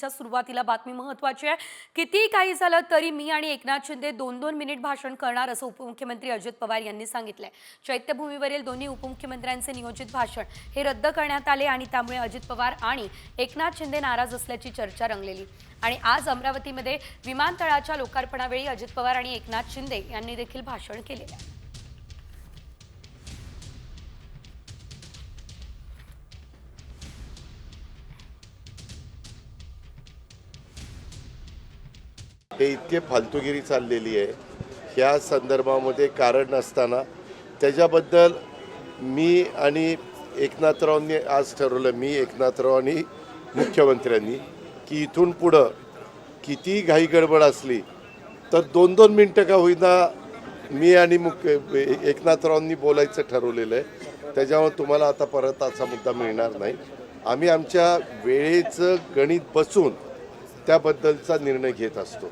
यांच्या सुरुवातीला बातमी महत्वाची आहे. कितीही काही झालं तरी मी आणि एकनाथ शिंदे दोन दोन मिनिट भाषण करणार असं उपमुख्यमंत्री अजित पवार यांनी सांगितलंय. चैत्यभूमीवरील दोन्ही उपमुख्यमंत्र्यांचे नियोजित भाषण हे रद्द करण्यात आले आणि त्यामुळे अजित पवार आणि एकनाथ शिंदे नाराज असल्याची चर्चा रंगलेली. आणि आज अमरावतीमध्ये विमानतळाच्या लोकार्पणावेळी अजित पवार आणि एकनाथ शिंदे यांनी देखील भाषण केलेलं आहे. हे इतके फालतूगिरी चाललेली आहे. ह्या संदर्भामध्ये कारण नसताना त्याच्याबद्दल मी आणि एकनाथरावांनी आज ठरवलं मी एकनाथराव आणि मुख्यमंत्र्यांनी की इथून पुढं किती घाई गडबड असली तर दोन दोन मिनटं का होईना मी आणि मुख्य एकनाथरावांनी बोलायचं ठरवलेलं आहे. त्याच्यामुळे तुम्हाला आता परत असा मुद्दा मिळणार नाही. आम्ही आमच्या वेळेचं गणित बसून त्याबद्दलचा निर्णय घेत असतो.